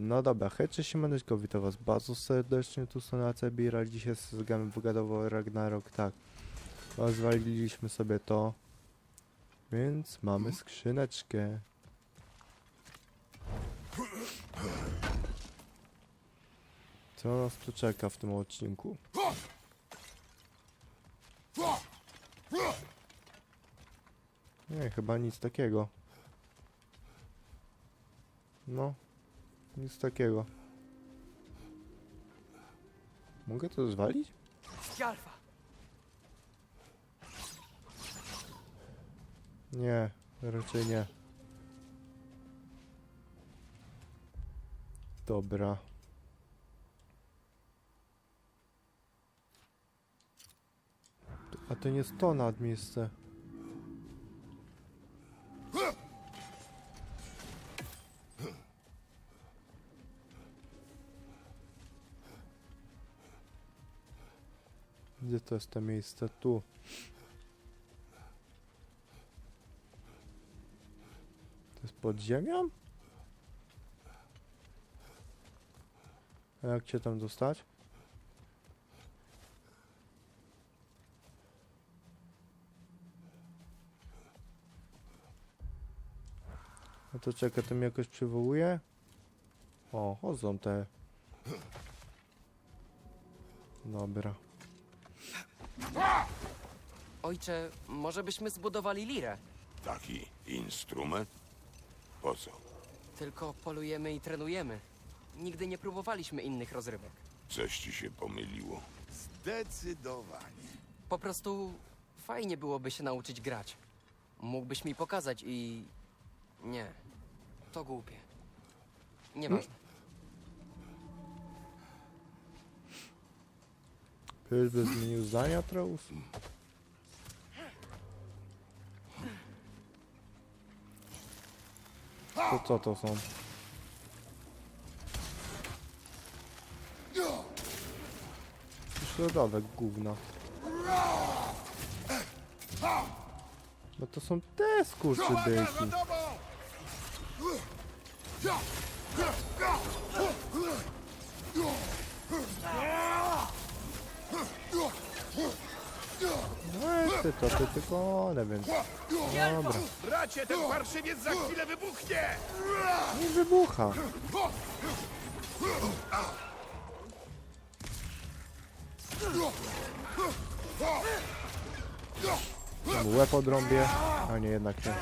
No dobra, hej, cześć, siemaneczko, witam was bardzo serdecznie, tu są na Cebira, dzisiaj z gramy wygadował Ragnarok, tak. Rozwaliliśmy sobie to, więc mamy skrzyneczkę. Co nas tu czeka w tym odcinku? Nie, chyba nic takiego. No, nic takiego. Mogę to zwalić? Alfa! Nie, raczej nie. Dobra. A to nie jest to nad miejsce. Gdzie to jest to miejsce? Tu. To jest pod ziemią? A jak cię tam dostać? No to czekaj, to mnie jakoś przywołuje? O, chodzą te. Dobra. Ojcze, może byśmy zbudowali lirę? Taki instrument? Po co? Tylko polujemy i trenujemy. Nigdy nie próbowaliśmy innych rozrywek. Coś ci się pomyliło. Zdecydowanie. Po prostu fajnie byłoby się nauczyć grać. Mógłbyś mi pokazać i... Nie. To głupie. Nieważne. Pyszby zmienił zdania, Traus? To co to są? Środowek gówna. No to są te skurczybyki. No ty to, ty tylko one, więc... Dobra, Bracie, ten parszywiec za chwilę wybuchnie! nie wybucha. Tam Łeb odrąbię, a nie jednak nie.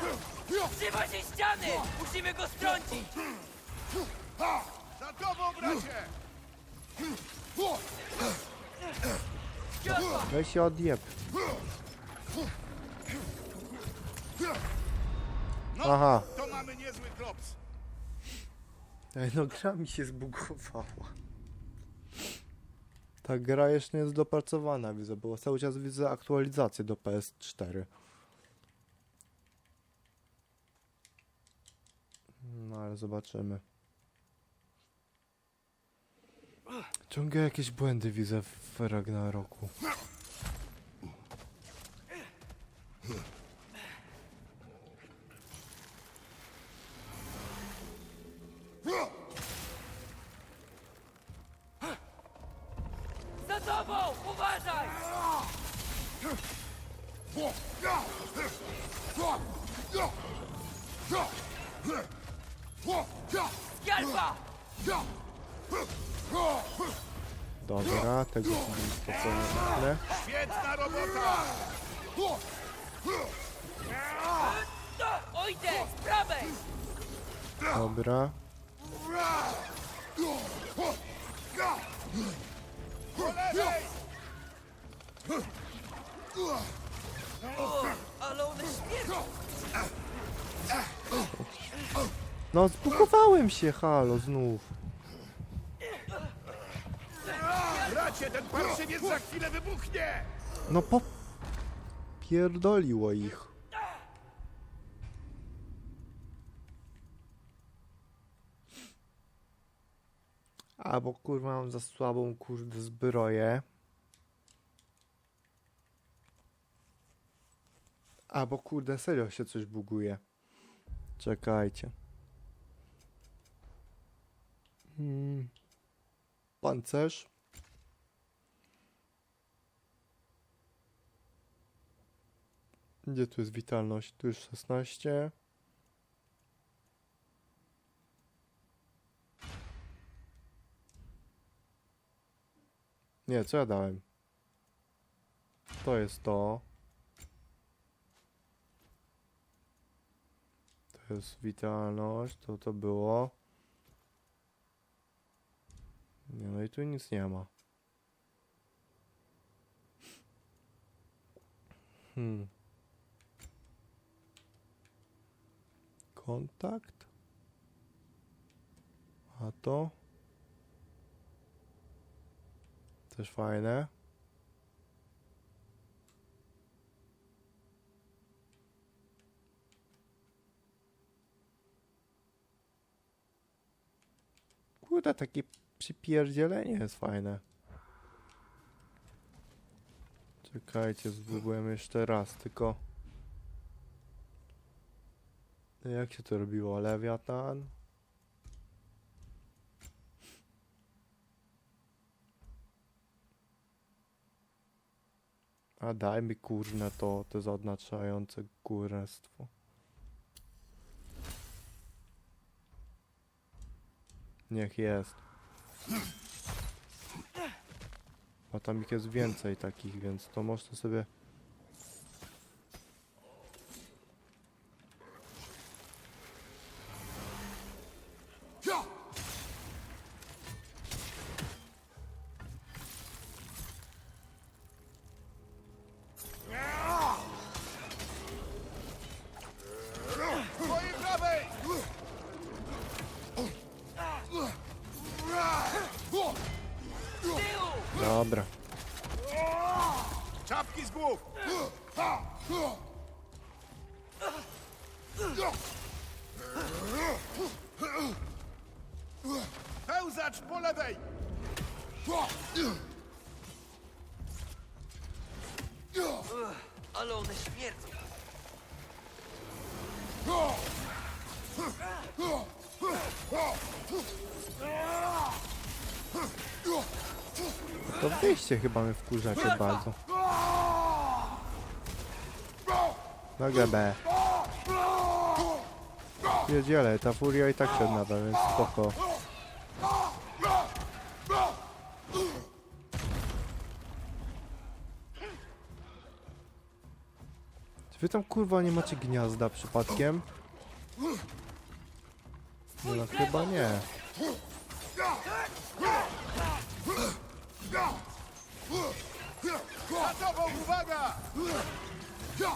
Trzyma się ściany! Musimy go strącić! Za tobą, bracie! Weź się odjeb. Aha, To mamy niezły klops. Ej, no gra mi się zbugowała. Ta gra jeszcze nie jest dopracowana, widzę, bo cały czas widzę aktualizację do PS4. No ale zobaczymy. Ciągle jakieś błędy widzę w Ragnaroku. Za tobą! Uważaj! Skalpa! Dobra, tego sobie spokojnie zacznę. Świetna robota! Ojdę! Z prawej! Dobra. Po lewej! Ale one śmierdzą! No zbugowałem się, halo, znów. Bracie, ten parszywiec za chwilę wybuchnie! No po... Pierdoliło ich. A, bo kurwa mam za słabą kurde zbroję. A, bo kurde serio się coś buguje. Czekajcie. Hmm. Pancerz. Gdzie tu jest witalność? Tu jest 16. Nie, co ja dałem? To jest to. To jest witalność, to to było. Nie, no i tu nic nie ma. Hmm. Kontakt. A to? Też fajne. Kurde, takie przypierdzielenie jest fajne. Czekajcie, spróbujemy jeszcze raz, tylko... Jak się to robiło? Lewiatan? A daj mi kurne to, to zaznaczające górestwo. Niech jest. A tam ich jest więcej takich, więc to można sobie... Ale one śmierdzą. To wyjście chyba mnie wkurzacie bardzo. No GB. Wiedziele, ta furia i tak się nada, więc spoko. Wy tam kurwa nie macie gniazda przypadkiem? No, no chyba nie. Za tobą uwaga! Za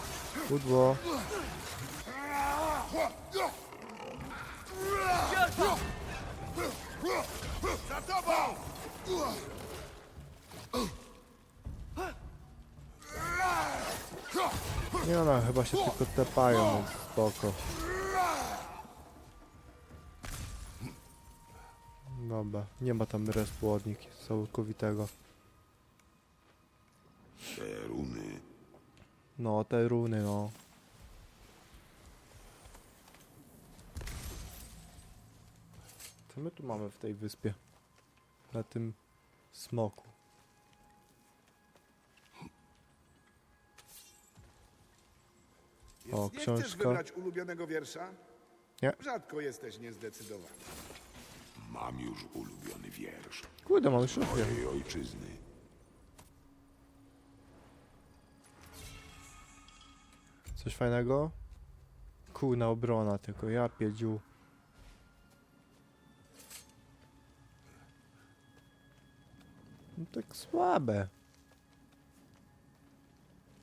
tobą! Nie no, chyba się tylko tepają, więc spoko. Dobra, nie ma tam respu od nich całkowitego. Te runy. No, te runy, no. Co my tu mamy w tej wyspie? Na tym smoku. O, Więc nie chcesz książka. wybrać ulubionego wiersza? Nie. Rzadko jesteś niezdecydowany. Mam już ulubiony wiersz. Kurde, mam już lubię. Mojej ojczyzny. Coś fajnego? Kółna obrona, tylko ja piedziu. No tak słabe.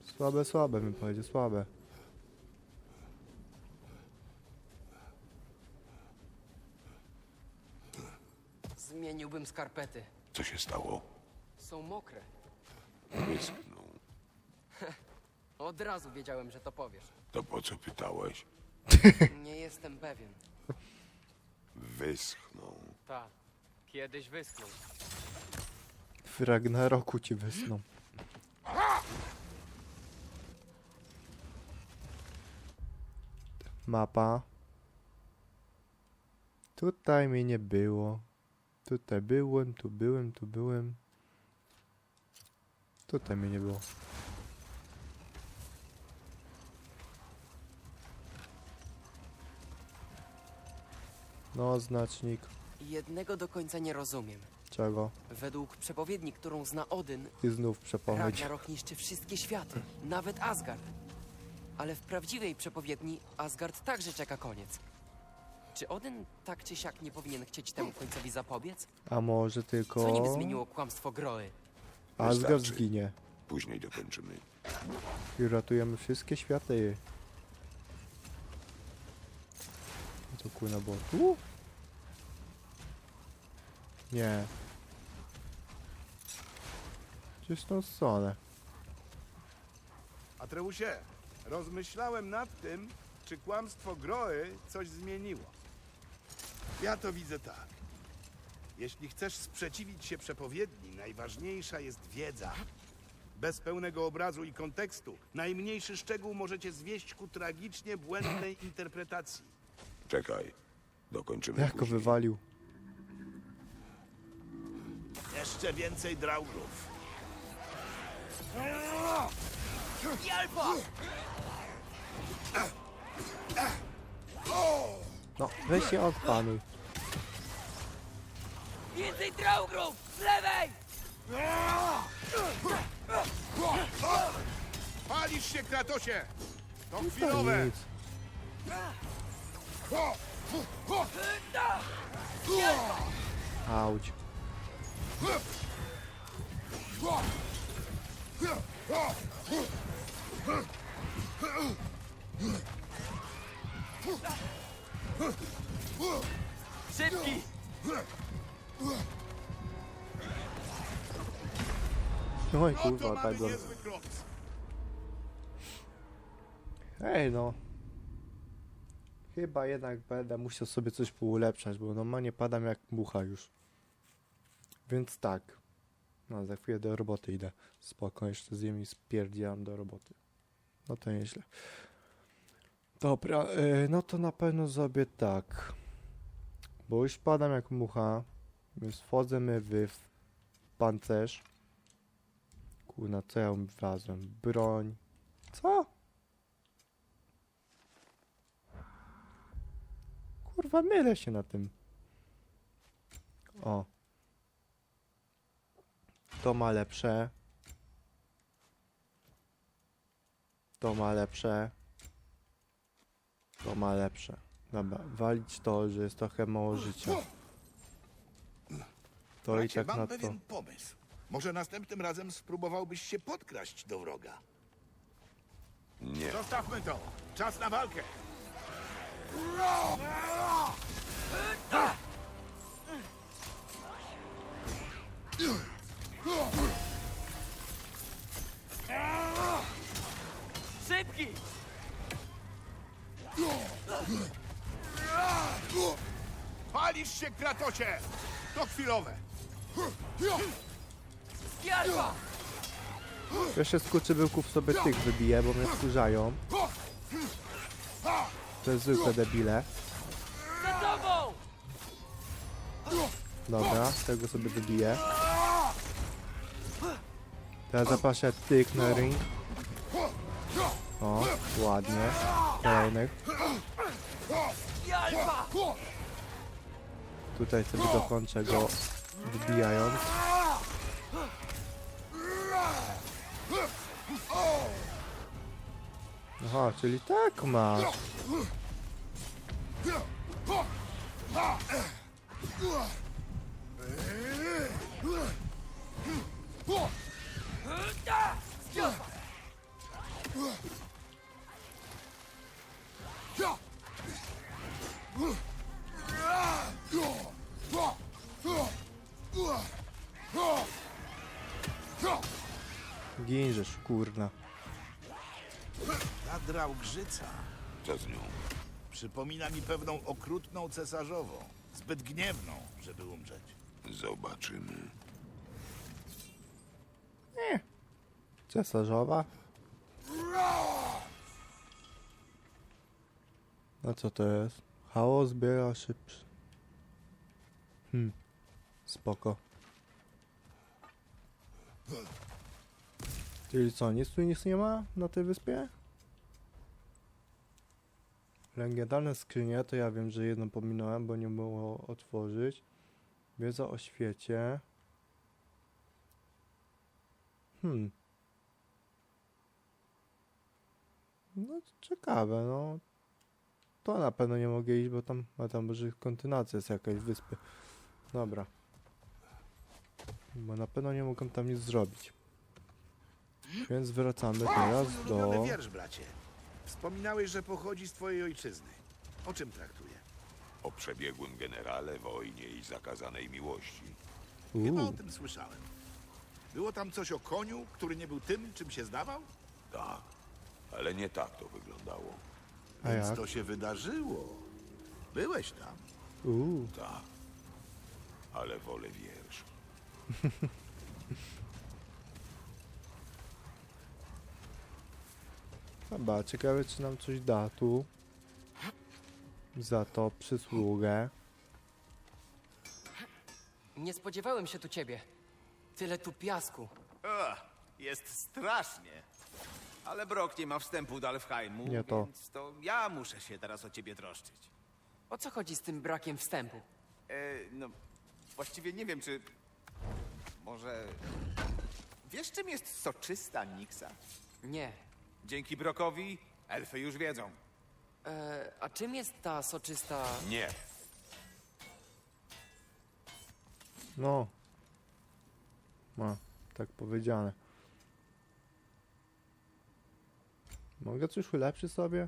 Słabe, słabe bym powiedział, słabe. Zmieniłbym skarpety. Co się stało? Są mokre. Wyschnął. Od razu wiedziałem, że to powiesz. To po co pytałeś? Nie jestem pewien. Wyschnął. Tak. Kiedyś wyschną. W Ragnaroku ci wysną. Mapa. Tutaj mnie nie było. Tutaj byłem, tu byłem, tu byłem. Tutaj mnie nie było. No, znacznik. Jednego do końca nie rozumiem. Czego? Według przepowiedni, którą zna Odyn, I znów przepowiedź. Ragnarok niszczy wszystkie światy, nawet Asgard. Ale w prawdziwej przepowiedni Asgard także czeka koniec. Czy Odyn tak czy siak nie powinien chcieć temu końcowi zapobiec? A może tylko... Co niby zmieniło kłamstwo Groły? Asgard Wystarczy. zginie. Później dokończymy. I ratujemy wszystkie światy. To kurna było tu? Nie. Gdzieś tą stronę. Atreusie, rozmyślałem nad tym, czy kłamstwo Groły coś zmieniło. Ja to widzę tak. Jeśli chcesz sprzeciwić się przepowiedni, najważniejsza jest wiedza. Bez pełnego obrazu i kontekstu, najmniejszy szczegół możecie zwieść ku tragicznie błędnej interpretacji. Czekaj. Dokończymy Jak go później. wywalił? Jeszcze więcej draugrów. Jalpa! No, weź się odpanuj. Więcej draugrów! Z lewej! Palisz się, Kratosie! To To chwilowe! nic. Auć. Szybki! Oj Oto kurwa, tak klops. Ej no. Chyba jednak będę musiał sobie coś poulepszać, bo normalnie padam jak mucha już. Więc tak. No, za chwilę do roboty idę. Spoko, jeszcze zjem i spierdziałam do roboty. No to nieźle. Dobra, e, no to na pewno zrobię tak. Bo już padam jak mucha. Więc wchodzimy w, pancerz. Kurna, co ja wlazłem? Broń. Co? Kurwa, mylę się na tym. O. To ma lepsze. To ma lepsze. To ma lepsze. Dobra, walić to, że jest trochę mało życia. To i Bracie, tak mam na to. pewien pomysł. Może następnym razem spróbowałbyś się podkraść do wroga. Nie. Zostawmy to. Czas na walkę. Szybki! Palisz się, Kratosie! To chwilowe. Jalpa! Jeszcze skurczybyłków sobie tych wybiję, bo mnie wkurzają. To jest zwykłe debile. Za tobą! Dobra, tego sobie wybiję. Teraz zapaszę tyk na ring. O, ładnie. Kolejny. Tutaj sobie dokończę go wybijając. Aha, czyli tak masz. Ginżesz, kurna. Ta draugrzyca Co z nią? przypomina mi pewną okrutną cesarzową. Zbyt gniewną, żeby umrzeć. Zobaczymy. Cesarzowa? A co to jest? Chaos zbiera szybszy. Hmm. Spoko. Czyli co, nic tu nic nie ma na tej wyspie? Legendarne skrzynie, to ja wiem, że jedną pominąłem, bo nie było otworzyć. Wiedza o świecie. Hmm. No ciekawe, no. To na pewno nie mogę iść, bo tam, a tam może kontynuacja jest jakaś wyspy. Dobra. Bo na pewno nie mogą tam nic zrobić. Więc wracamy teraz do... wiersz, bracie. Wspominałeś, że pochodzi z twojej ojczyzny. O czym traktuje? O przebiegłym generale, wojnie i zakazanej miłości. Chyba o Uuu, tym słyszałem. Było tam coś o koniu, który nie był tym, czym się zdawał? Tak, ale nie tak to wyglądało. a Więc jak? to się wydarzyło. Byłeś tam. Uuu, Tak, ale wolę wiersz. chyba ciekawe czy nam coś da tu. Za to przysługę. Nie spodziewałem się tu ciebie. Tyle tu piasku. Ach, jest strasznie. Ale Brok nie ma wstępu do Alfheimu, Nie to. więc to ja muszę się teraz o ciebie troszczyć. O co chodzi z tym brakiem wstępu? E, no, właściwie nie wiem, czy... Może... Wiesz, czym jest soczysta Nixa? Nie. Dzięki Brokowi elfy już wiedzą. E, a czym jest ta soczysta... Nie, No. Ma, tak powiedziane. Mogę coś ulepszyć sobie?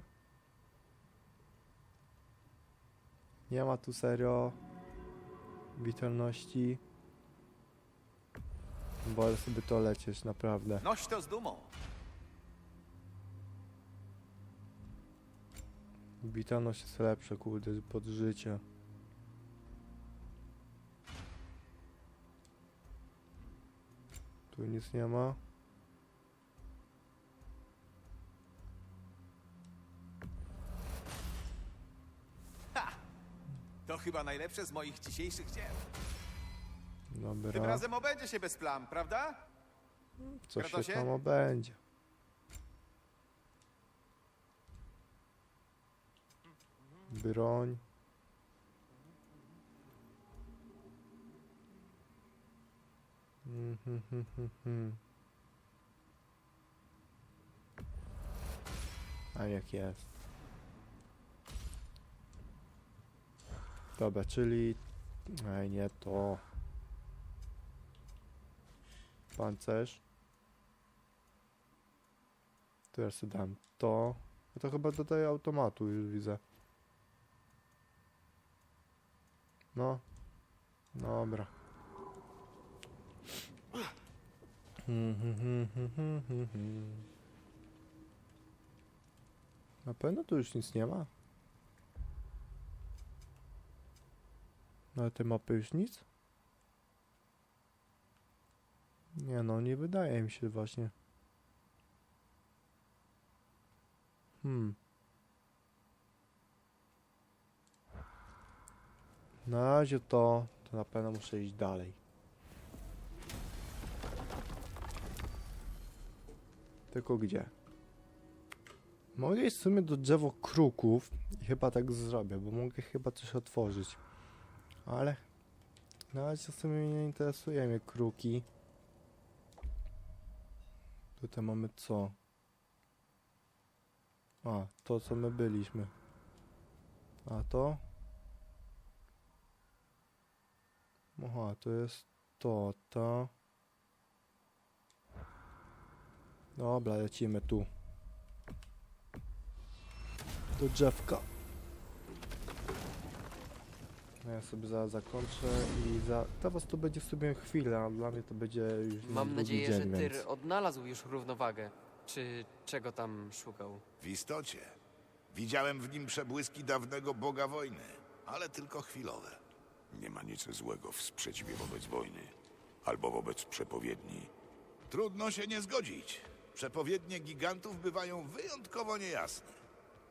Nie ma tu serio witalności. Wolę sobie to lecieć, naprawdę. Noś to z dumą. Witalność jest lepsza, kurde, pod życie. Tu nic nie ma. To chyba najlepsze z moich dzisiejszych dzieł. Tym Dobra, razem obędzie się bez plam, prawda? coś się Kratosie? tam obędzie. Broń. Mhm, mhm, mhm. A jak jest. Dobra, czyli... Ej, nie to. Pancerz. Teraz dam to. To chyba dodaję automatu, już widzę. No. Dobra. Na pewno tu już nic nie ma. Na tej mapy już nic? Nie no, nie wydaje mi się właśnie. Hmm. Na razie to, to na pewno muszę iść dalej. Tylko gdzie? Mogę iść w sumie do drzewo kruków i chyba tak zrobię, bo mogę chyba coś otworzyć. Ale na razie w sumie nie interesuje mnie kruki. Tutaj mamy co? A, to co my byliśmy. A to? Aha, to jest to, to. Dobra, lecimy tu. Do drzewka. No Ja sobie zaraz zakończę i za... Teraz to będzie sobie chwila, a dla mnie to będzie już Mam drugi nadzieję, dzień, że Tyr więc... odnalazł już równowagę. Czy czego tam szukał? W istocie. Widziałem w nim przebłyski dawnego boga wojny, ale tylko chwilowe. Nie ma nic złego w sprzeciwie wobec wojny. Albo wobec przepowiedni. Trudno się nie zgodzić. Przepowiednie gigantów bywają wyjątkowo niejasne.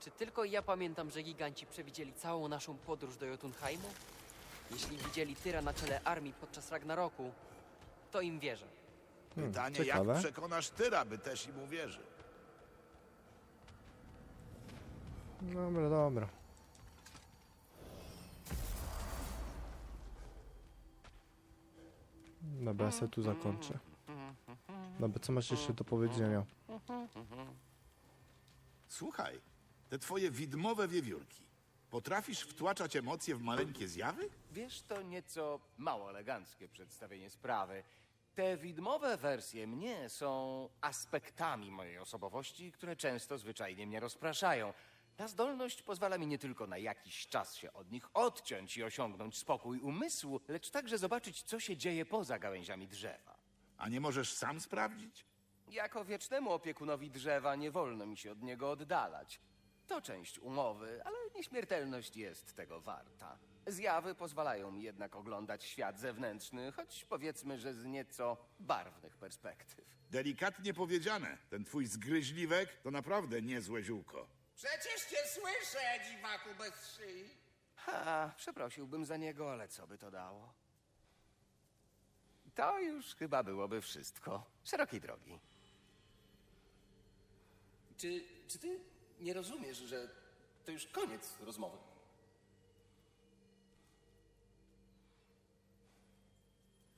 Czy tylko ja pamiętam, że giganci przewidzieli całą naszą podróż do Jotunheimu? Jeśli widzieli Tyra na czele armii podczas Ragnaroku, to im wierzę. Hmm, Pytanie, ciekawe. jak przekonasz Tyra, by też im uwierzył? Dobra, dobra. Dobra, ja sobie tu zakończę. Dobra, co masz jeszcze do powiedzenia? Słuchaj, te twoje widmowe wiewiórki. Potrafisz wtłaczać emocje w maleńkie zjawy? Wiesz, to nieco mało eleganckie przedstawienie sprawy. Te widmowe wersje mnie są aspektami mojej osobowości, które często zwyczajnie mnie rozpraszają. Ta zdolność pozwala mi nie tylko na jakiś czas się od nich odciąć i osiągnąć spokój umysłu, lecz także zobaczyć, co się dzieje poza gałęziami drzewa. A nie możesz sam sprawdzić? Jako wiecznemu opiekunowi drzewa nie wolno mi się od niego oddalać. To część umowy, ale nieśmiertelność jest tego warta. Zjawy pozwalają mi jednak oglądać świat zewnętrzny, choć powiedzmy, że z nieco barwnych perspektyw. Delikatnie powiedziane, ten twój zgryźliwek to naprawdę niezłe ziółko. Przecież cię słyszę, dziwaku bez szyi. Ha, przeprosiłbym za niego, ale co by to dało? To już chyba byłoby wszystko. Szerokiej drogi. Czy, czy ty nie rozumiesz, że to już koniec rozmowy?